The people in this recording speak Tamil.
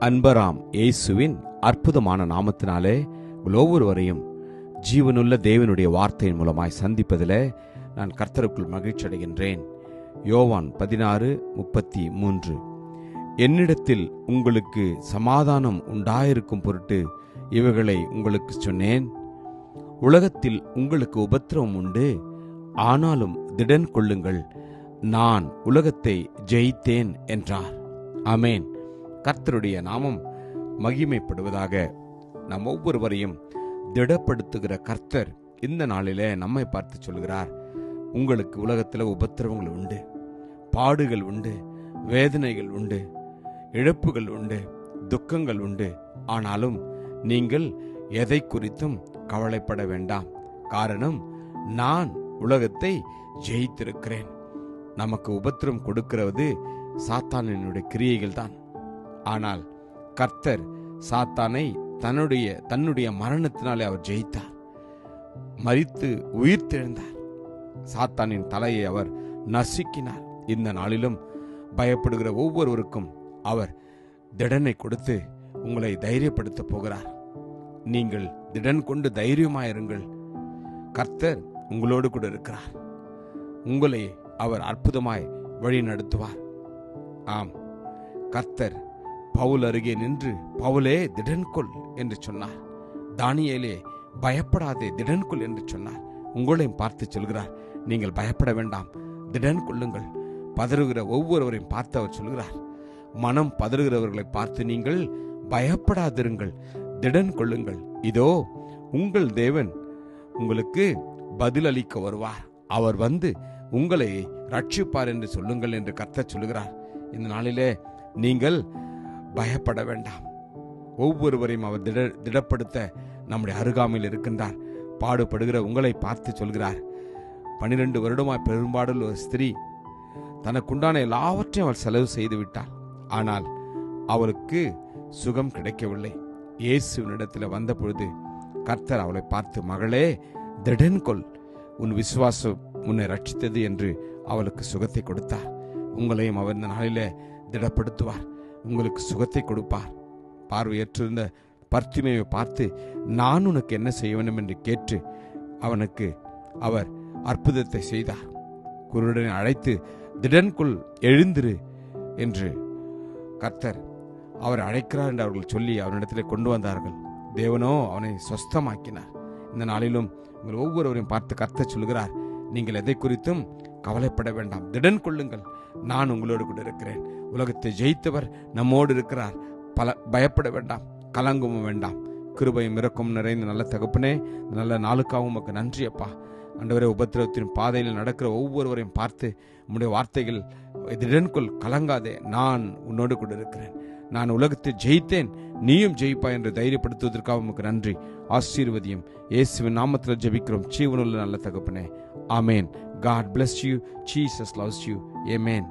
அன்பராம் இயேசுவின் அற்புதமான நாமத்தினாலே உங்கள் ஒவ்வொருவரையும் ஜீவனுள்ள தேவனுடைய வார்த்தையின் மூலமாய் சந்திப்பதிலே நான் கர்த்தருக்குள் மகிழ்ச்சி அடைகின்றேன். யோவான் பதினாறு முப்பத்தி மூன்று. என்னிடத்தில் உங்களுக்கு சமாதானம் உண்டாயிருக்கும் பொருட்டு இவைகளை உங்களுக்கு சொன்னேன். உலகத்தில் உங்களுக்கு உபத்திரவம் உண்டு. ஆனாலும் திடன் கொள்ளுங்கள். நான் உலகத்தை ஜெயித்தேன் என்றார். அமேன் கர்த்தருடைய நாமம் மகிமைப்படுவதாக நம் ஒவ்வொருவரையும் திடப்படுத்துகிற கர்த்தர் இந்த நாளிலே நம்மை பார்த்து சொல்கிறார். உங்களுக்கு உலகத்தில் உபத்திரவங்கள் உண்டு பாடுகள் உண்டு வேதனைகள் உண்டு இழப்புகள் உண்டு துக்கங்கள் உண்டு. ஆனாலும் நீங்கள் எதை குறித்தும் கவலைப்பட வேண்டாம். காரணம் நான் உலகத்தை ஜெயித்திருக்கிறேன். நமக்கு உபத்திரம் கொடுக்கிறது சாத்தானினுடைய கிரியைகள் தான் ஆனால் கர்த்தர் சாத்தானை தன்னுடைய தன்னுடைய மரணத்தினாலே அவர் ஜெயித்தார். மறித்து உயிர் தெழுந்தார் சாத்தானின் தலையை அவர் நசுக்கினார். இந்த நாளிலும் பயப்படுகிற ஒவ்வொருவருக்கும் அவர் திடனை கொடுத்து உங்களை தைரியப்படுத்த போகிறார். நீங்கள் திடன் கொண்டு தைரியமாயிருங்கள். கர்த்தர் உங்களோடு கூட இருக்கிறார். உங்களை அவர் அற்புதமாய் வழி நடத்துவார் ஆம் கர்த்தர் பவுல் அருகே நின்று பவுலே திடன்கொள் என்று சொன்னார். தானியலே பயப்படாதே திடன்கொள் என்று சொன்னார். உங்களையும் பார்த்து சொல்கிறார். நீங்கள் பயப்பட வேண்டாம் திடன் கொள்ளுங்கள் பதறுகிற ஒவ்வொருவரையும் பார்த்து அவர் சொல்கிறார். மனம் பதறுகிறவர்களை பார்த்து நீங்கள் பயப்படாதிருங்கள் திடன் கொள்ளுங்கள் இதோ உங்கள் தேவன் உங்களுக்கு பதிலளிக்க வருவார். அவர் வந்து உங்களை ரட்சிப்பார் என்று சொல்லுங்கள் என்று கர்த்தர் சொல்லுகிறார் இந்த நாளிலே நீங்கள் பயப்பட வேண்டாம். ஒவ்வொருவரையும் அவர் திட திடப்படுத்த நம்முடைய அருகாமையில் இருக்கின்றார். பாடுபடுகிற உங்களை பார்த்து சொல்கிறார். பனிரெண்டு வருடமாய் பெரும்பாடுள்ள ஒரு ஸ்திரீ தனக்குண்டான எல்லாவற்றையும் அவள் செலவு செய்து விட்டாள். ஆனால் அவளுக்கு சுகம் கிடைக்கவில்லை. இயேசுவினிடத்தில் வந்த பொழுது கர்த்தர் அவளை பார்த்து மகளே திடன் கொள். உன் விசுவாசம் உன்னை ரட்சித்தது என்று அவளுக்கு சுகத்தை கொடுத்தார். உங்களையும் அவர் இந்த நாளில் திடப்படுத்துவார். உங்களுக்கு சுகத்தை கொடுப்பார். பார்வையற்றிருந்த பர்த்திமையை பார்த்து நான் உனக்கு என்ன செய்ய வேண்டும்? என்று கேட்டு அவனுக்கு அவர் அற்புதத்தை செய்தார். குருடனை அழைத்து திடன்குள் எழுந்திரு என்று கர்த்தர் அவர் அழைக்கிறார் என்று அவர்கள் சொல்லி அவனிடத்தில் கொண்டு வந்தார்கள். தேவனோ அவனை சொஸ்தமாக்கினார் இந்த நாளிலும் உங்கள் ஒவ்வொருவரையும் பார்த்து கர்த்தர் சொல்கிறார் நீங்கள் எதை குறித்தும் கவலைப்பட வேண்டாம். திடன் கொள்ளுங்கள். நான் உங்களோடு கூட இருக்கிறேன். உலகத்தை ஜெயித்தவர் நம்மோடு இருக்கிறார். பல பயப்பட வேண்டாம். கலங்கவும் வேண்டாம். கிருபையும் இறக்கும் நிறைந்த நல்ல தகப்பனே நல்ல நாளுக்காகவும் உமக்கு நன்றி அப்பா. ஆண்டவரே உபத்திரவத்தின் பாதையில் நடக்கிற ஒவ்வொருவரையும் பார்த்து உம்முடைய வார்த்தைகள் திடன்கொள் கலங்காதே. நான் உன்னோடு கூட இருக்கிறேன். நான் உலகத்தை ஜெயித்தேன். நீயும் ஜெயிப்பா என்று தைரியப்படுத்துவதற்காக உமக்கு நன்றி. ஆசீர்வதியும். இயேசுவின் நாமத்தில் ஜபிக்கிறோம். ஜீவனுள்ள நல்ல தகப்பனே. Amen God bless you Jesus loves you amen